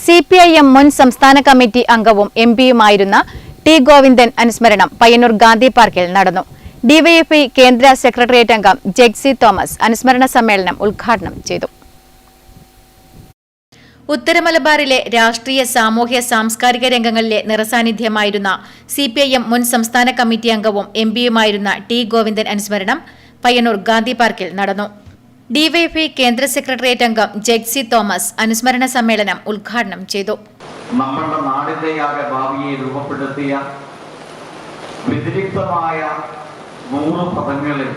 C P I M മുൻ സംസ്ഥാന committee അംഗവും എം പിയുമായിരുന്ന ടി ഗോവിന്ദൻ അനുസ്മരണം പയ്യന്നൂർ ഗാന്ധി പാർക്കിൽ നടന്നു. ഡിവൈഎഫ്ഐ കേന്ദ്ര സെക്രട്ടേറിയറ്റ് അംഗം ജെഗ്സി തോമസ് അനുസ്മരണ സമ്മേളനം ഉദ്ഘാടനം ചെയ്തു. ഉത്തരമലബാറിലെ രാഷ്ട്രീയ സാമൂഹ്യ സാംസ്കാരിക രംഗങ്ങളിലെ നിറസാന്നിധ്യമായിരുന്ന സി പി ഐ എം മുൻ സംസ്ഥാന കമ്മിറ്റി അംഗവും എം പിയുമായിരുന്ന ടി ഗോവിന്ദൻ അനുസ്മരണം പയ്യന്നൂർ ഗാന്ധി പാർക്കിൽ നടന്നു. ഡിവൈഎഫ്ഐ കേന്ദ്ര സെക്രട്ടേറിയറ്റ് അംഗം ജെക്സി തോമസ് അനുസ്മരണ സമ്മേളനം ഉദ്ഘാടനം ചെയ്തു. നമ്മളുടെ നാടിന്റെയാകെ ഭാവിയെ രൂപപ്പെടുത്തിയ വ്യതിരിക്തമായ നൂറ് പദങ്ങളിൽ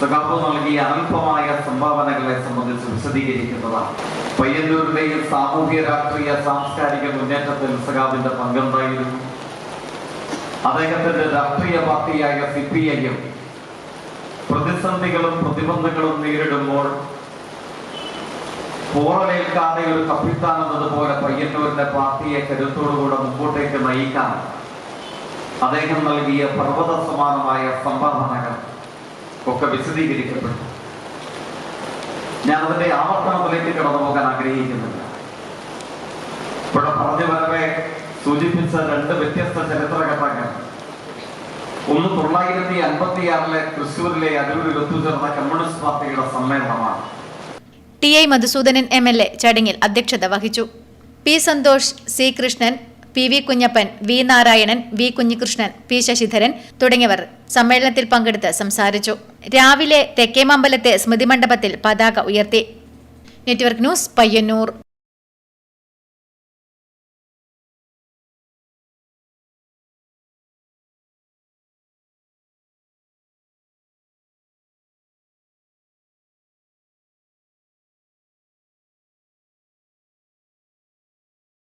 സഖാബ് നൽകിയ അനൽപമായ സംഭാവനകളെ സംബന്ധിച്ച് വിശദീകരിക്കുന്നതാണ്. പയ്യന്നൂരിലെയും സാമൂഹ്യ രാഷ്ട്രീയ സാംസ്കാരിക മുന്നേറ്റത്തിൽ സഖാബിന്റെ പങ്കുണ്ടായിരുന്നു അദ്ദേഹത്തിന്റെ രാഷ്ട്രീയ പാർട്ടിയായ സി പി ഐ എം പ്രതിസന്ധികളും പ്രതിബന്ധങ്ങളും നേരിടുമ്പോൾ പോറലേൽക്കാതെ ഒരു കപ്പിത്താൻ എന്നതുപോലെ പയ്യന്നൂരിന്റെ പാർട്ടിയെ കരുത്തോടുകൂടെ മുമ്പോട്ടേക്ക് നയിക്കാൻ അദ്ദേഹം നൽകിയ പർവത സമാനമായ സംഭാവനകൾ ഒക്കെ വിശദീകരിക്കപ്പെട്ടു. ഞാൻ അതിന്റെ ആവർത്തനത്തിലേക്ക് കടന്നു പോകാൻ ആഗ്രഹിക്കുന്നില്ല. ഇവിടെ പറഞ്ഞു വരവെ സൂചിപ്പിച്ച രണ്ട് വ്യത്യസ്ത ചരിത്രഘട്ടങ്ങൾ ഒന്ന് തൊള്ളായിരത്തി അൻപത്തിയാറിലെ തൃശ്ശൂരിലെ അരൂരിൽ ഒത്തുചേർന്ന കമ്മ്യൂണിസ്റ്റ് പാർട്ടിയുടെ സമ്മേളനമാണ്. T I Madhusoodanan M L A ചടങ്ങിൽ അധ്യക്ഷത വഹിച്ചു. P Santhosh C Krishnan P V Kunhappan V Narayanan V Kunhikrishnan P Sasidharan തുടങ്ങിയവർ സമ്മേളനത്തിൽ പങ്കെടുത്ത് സംസാരിച്ചു. രാവിലെ തെക്കേമമ്പലത്തെ സ്മൃതി മണ്ഡപത്തിൽ പതാക ഉയർത്തി. Network news Payyanur.